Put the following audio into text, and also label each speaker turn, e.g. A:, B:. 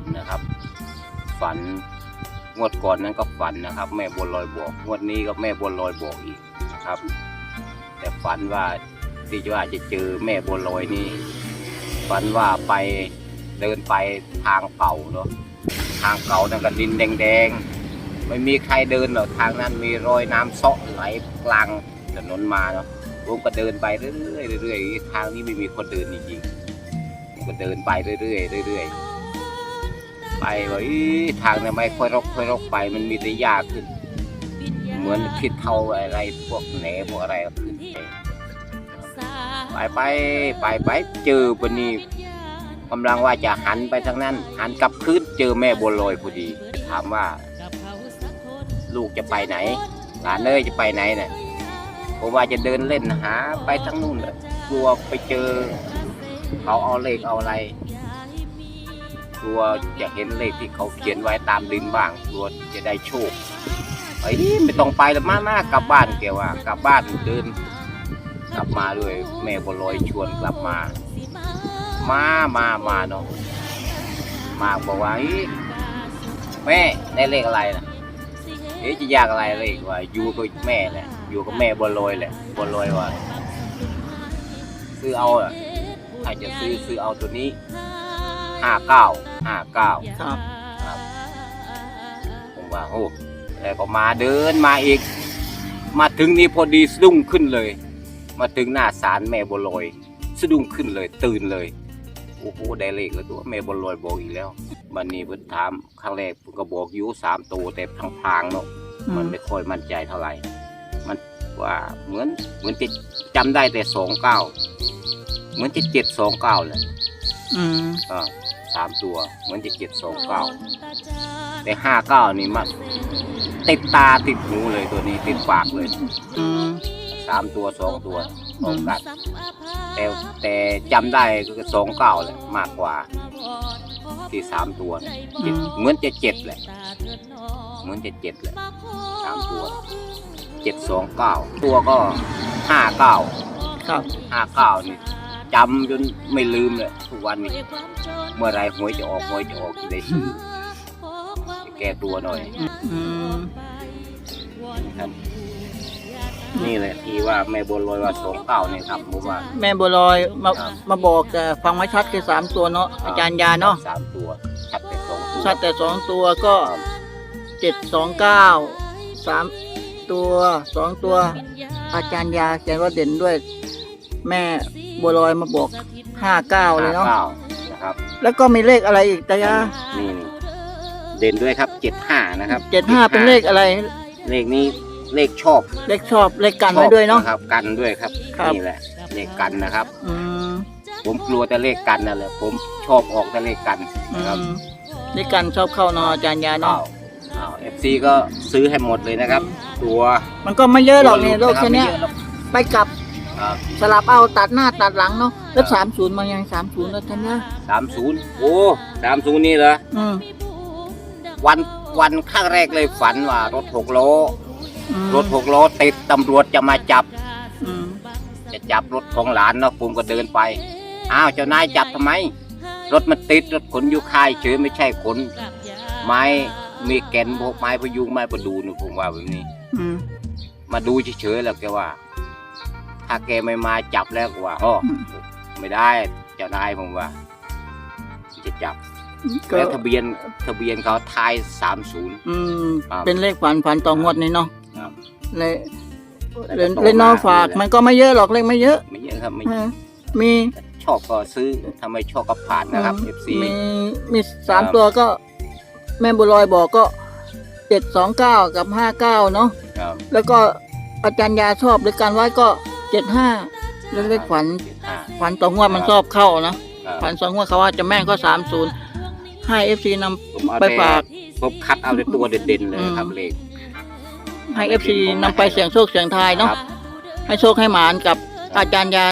A: นนะครับ ฝันงวดก่อนนั้นก็ฝันนะครับ แม่บัวลอยบอกงวดนี้ก็แม่บัวลอยบอกอีกนะครับ แต่ฝันว่าที่ว่าจะเจอแม่บัวลอยนี่ฝันว่าไปเดินไปทางเก่าเนาะทางเก่านั่นก็ดินแดงๆไม่มีใครเดินหรอกทางนั้นมีรอยน้ำเซาะไหลกลางถนนมาเนาะผมก็เดินไปเรื่อยๆเรื่อยๆทางนี้ไม่มีคนเดินจริงๆผมก็เดินไปเรื่อยๆเรื่อยๆ ไปว่าอีทางนั้นไม่ค่อยรกค่อยรกไป มันมีแต่หญ้าขึ้น เหมือนคิดเท่าอะไรพวกแหนพวกอะไรขึ้นไปไปไปไปไปเจอวันนี้กำลังว่าจะหันไปทางนั้น หันกลับคืนเจอแม่บัวลอยพอดีถามว่า ลูกจะไปไหน หลานเอ้ยจะไปไหนเนี่ยผมว่าจะเดินเล่นหา ไปทางนู้นแหละกลัวไปเจอ เขาเอาเลขเอาอะไร กลัวจะเห็นเลขที่เขาเขียนไว้ตามดินบ้างกลัวจะได้โชคไอ้ไม่ต้องไปแล้วมามากลับบ้านแกว่ากลับบ้านเดิน กลับมาด้วย แม่บัวลอยชวนกลับมา มามามาเนาะมาบอกว่าเอ้แม่ได้เลขอะไรนะเอ๊ะจะยากอะไรเลขว่าอยู่กับแม่แหละอยู่กับแม่บัวลอยแหละบัวลอยว่าซื้อเอาอะถ้าจะซื้อซื้อเอาตัวนี้ ห้าเก้าห้าเก้า
B: ครับ
A: ครับ ผมว่าโอ้แล้วก็มาเดินมาอีก มาถึงนี่พอดีสะดุ้งขึ้นเลย มาถึงหน้าศาลแม่บัวลอยสะดุ้งขึ้นเลย ตื่นเลยโอ้โหได้เลขแล้วตัวแม่บัวลอยบอกอีกแล้ววันนี้เพิ่นถามครั้งแรกเพิ่นก็บอกอยู่สามตัวแต่พลางๆเนาะ
B: อื
A: มัน
B: ม
A: ไม่ค่อยมั่นใจเท่าไหร่มันว่าเหมือนเหมือนจะจำได้แต่สองเก้าเหมือนจะเจ็ดสองเก้าแหละ
B: อืม
A: อ่า สามตัว เหมือนจะเจ็ดสองเก้าแต่ห้าเก้านี่มันติดตาติดหูเลยตัวนี้ติดปากเลย
B: อืม
A: สามตัวสองตัวสองกันแต่แต่จำได้ก็สองเก้าแหละมากกว่า ที่สามตัวเนี่ยเจ็ดเหมือนจะเจ็ดแหละเหมือนจะเจ็ดแหละสามตัวเจ็ดสองเก้าตัวก็ห้าเก้า
B: ครับ
A: ห้าเก้านี่ จำจนไม่ลืมเลยทุกวันนี้เมื่อไรหวยจะออกหวยจะออกจะได้ซื้อจะแก้ตัวหน่อย
B: อืม
A: ครับนี่แหละที่ว่าแม่บนลอยว่าสองเก้าเนี่ยครับผมว่า
B: แม่บัวลอยมา
A: ครับ
B: มาบอกแต่ฟังไม่ชัดคือสามตัวเนาะอาจารย์ยาเนาะ
A: สามตัวชัดแต่สองตัว
B: ชัดแต่สองตัวก็เจ็ดสองเก้าสามตัวสองตัว อาจารย์ยาเขียนว่าเด่นด้วย แม่บัวลอยมาบอกห้าเก้าเลยเนาะ
A: ห้ก้นะครับ
B: แล้วก็มีเลขอะไรอีกตายา
A: นี่นี่เด่นด้วยครับเจ็ดห้านะครับ
B: เจ็ดห้าเป็นเลขอะไร
A: เลขนี้เลขชอบ
B: เลขชอบเลขกันไว้ด้วยเนาะ
A: ชอบครับกันด้วยครับ
B: ครับ
A: นี่แหละเลขกันนะครับ
B: อืม
A: ผมกลัวแต่เลขกันนั่นแหละผมชอบออกแต่เลขกัน
B: อื
A: นะครับ
B: มเลขกันชอบเข้าเนาะอาจารย์ยา
A: อ้า
B: เนาะ
A: วอ้าวเอฟซีก็ซื้อให้หมดเลยนะครับ ตัว
B: มันก็ไม่เยอะหรอก
A: ตัว
B: เนี่ยโลกะ
A: รับ
B: แค่เนี้ย
A: ไม่เยอะหรอก
B: ไปกลับ
A: ครับ
B: สลับเอาตัดหน้าตัดหลังเนาะแล้ว
A: ครั
B: สา
A: บ
B: มศูนย์มายังสามศูนย์แล้วท่านเนี่ย
A: สามศูนย์โอ้สามศูนย์นี่เหรอ
B: อืม
A: วันวันข้างแรกเลยฝันว่ารถหกล้อ
B: อืม
A: รถหกล้อติดตำรวจจะมาจับ
B: อืม
A: จะจับรถของหลานเนาะผมก็เดินไป อ้าวเจ้านายจับทำไม รถมันติดรถขนอยู่ค่ายเฉยไม่ใช่ขนไม้มีแก่นพวกไม้พยุงไม้ประดูนี่ผมว่าแบบนี้
B: อืม
A: มาดูเฉยๆแล้วแกว่า ถ้าแกไม่มาจับแล้วก็ว่าอ๋อไม่ได้เจ้านายผมว่า จะจับ
B: ก็
A: แล้วทะเบียนทะเบียนเขาทายสามศูนย์
B: อืม
A: ครับ
B: เป็นเลขฝันฝันต่องวดนี่เนาะ
A: ครับ
B: เลยเล่นเล่นนอฝากมันก็ไม่เยอะหรอกเลขไม่เยอะ
A: ไม่เยอะครับไม่
B: เออมี
A: ชอบก็ซื้อถ้าไม่ชอบก็ผ่านนะครับ
B: อืม
A: FC
B: มีมีสาม
A: ครับ
B: ตัวก็ แม่บุญลอยบอกก็เจ็ดสองเก้ากับห้าเก้าเนาะ
A: ครับ
B: แล้วก็อาจารย์ยาชอบหรือการไว้ก็ เจ็ดห้าเลขฝัน
A: อ่า
B: ฝันต่องวดมันชอบเข้านะ
A: ครับ
B: ฝันสองงวดเขาว่าจะแม่นก็สามศูนย์ให้เอฟซีน
A: ผมเอาำ
B: ไป
A: แต่
B: ฝาก
A: ผมคัดเอาแต่ตัวเด่นๆเลยครับ
B: อืม
A: เลข
B: ให้เอฟซีนำไปเสี่ยงโชคเสี่ยงทายเนาะ
A: ครับ
B: ให้โชคให้หมานกับอาจารย์ยา